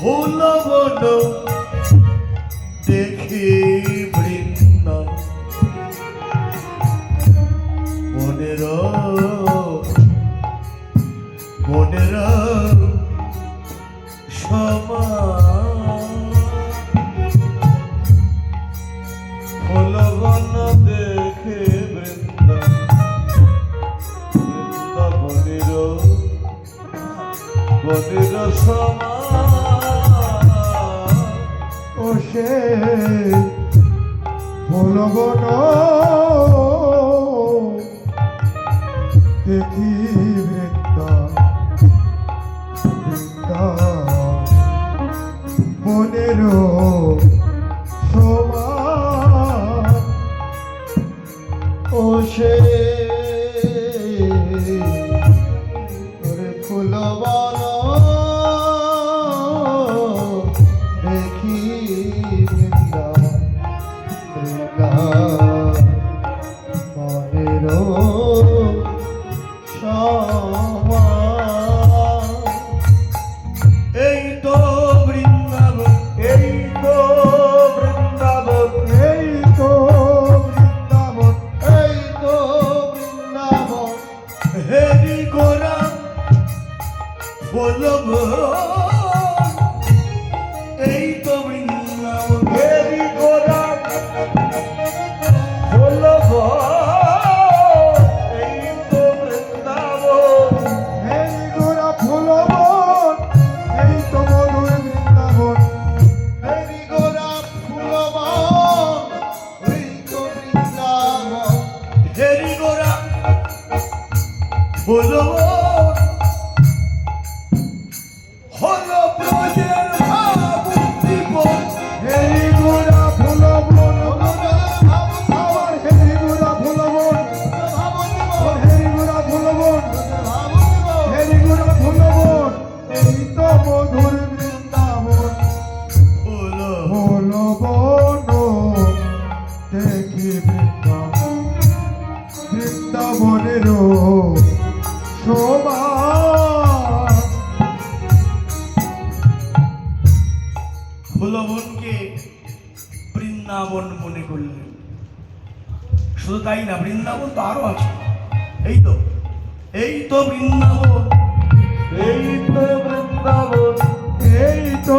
হলো দেখি মনের মনের সে হলো বন দেখি বনের সমান। ও সে বলব এই তো বৃন্দাবন হেরি গোরা বলব এই তো বৃন্দাবন এই গোরা ফুলবন এই তো মধুর বৃন্দাবন এই গোরা ফুলবন এই তো বৃন্দাবন হেরি গোরা বলব বৃন্দাবনের শোভা। বৃন্দাবন মনে করলেন। শুধু তাই না বৃন্দাবন তো আরও আছে। এই তো এই তো বৃন্দাবন। এই তো বৃন্দাবন এই তো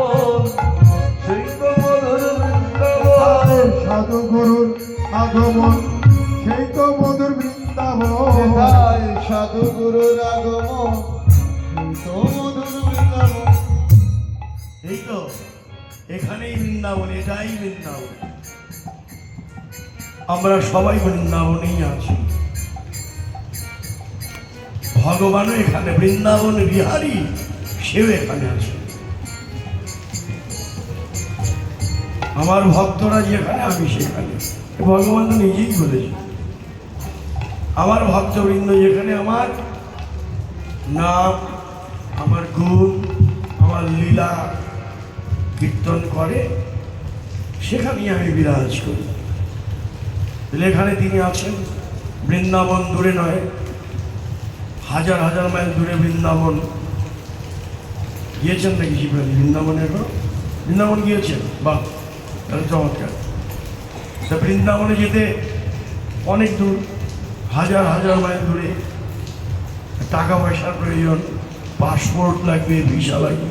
গুরুর আগমন, সেই তো মধুর বৃন্দাবন। সাধু গুরুর আগমন বৃন্দাবন। এই তো, এখানেই বৃন্দাবন, এটাই বৃন্দাবন। আমরা সবাই বৃন্দাবনেই আছি। ভগবানও এখানে, বৃন্দাবন বিহারী, সেও এখানে আছে। আমার ভক্তরা যেখানে আমি সেখানে। ভগবান নিজেই বলেছে। আমার ভক্তবৃন্দ যেখানে আমার নাম, আমার গুণ, আমার লীলা কীর্তন করে, সেখানেই আমি বিরাজ করি। তাহলে এখানে তিনি আছেন, বৃন্দাবন দূরে নয়, হাজার হাজার মাইল দূরে বৃন্দাবন। গিয়েছেন নাকি বৃন্দাবনের এখনও? বৃন্দাবন গিয়েছেন? বাহ! তাহলে চমৎকার। তা বৃন্দাবনে যেতে অনেক দূর, হাজার হাজার মাইল দূরে টাকা পয়সার প্রয়োজন, পাসপোর্ট লাগবে, ভিসা লাগবে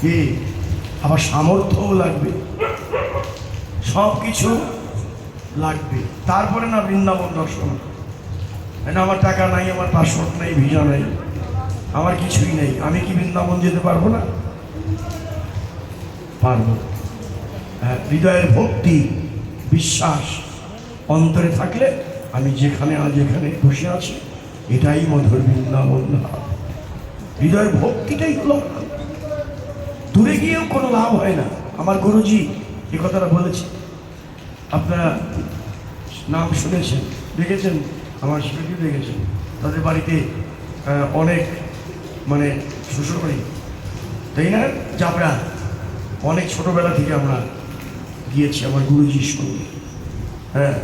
কি আবার সামর্থ্যও লাগবে সব কিছু লাগবে। তারপরে না বৃন্দাবন দর্শন। না, আমার টাকা নাই, আমার পাসপোর্ট নাই, ভিসা নাই, আমার কিছুই নেই। আমি কি বৃন্দাবন যেতে পারব না? পারব। হৃদয়ের ভক্তি, বিশ্বাস অন্তরে থাকলে আমি যেখানে আজ এখানে বসে আছি, এটাই মধুর বৃন্দাবন। ধাম হৃদয়ের ভক্তিটাই হল দূরে গিয়েও কোনো লাভ হয় না। আমার গুরুজি এ কথাটা বলেছে আপনারা নাম শুনেছেন, দেখেছেন, আমার শিশুকে দেখেছেন। তাদের বাড়িতে অনেক মানে শ্বশুরবাড়ি। তাই না? চাপড়া অনেক ছোটোবেলা থেকে আমরা গিয়েছি আমার গুরুজির সঙ্গে হ্যাঁ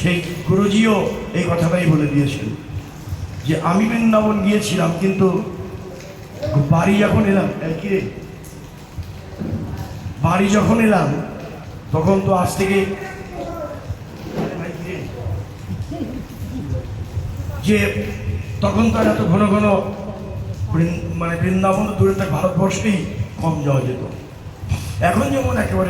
সেই গুরুজিও এই কথাটাই বলে দিয়েছেন যে, আমি বৃন্দাবন গিয়েছিলাম, কিন্তু বাড়ি যখন এলাম, এই বাড়ি যখন এলাম, তখন তো আজ থেকে যে, তখন তার এত ঘন ঘন মানে বৃন্দাবন দূরে থাক ভারতবর্ষেই কম যাওয়া যেত। এখন যেমন একেবারে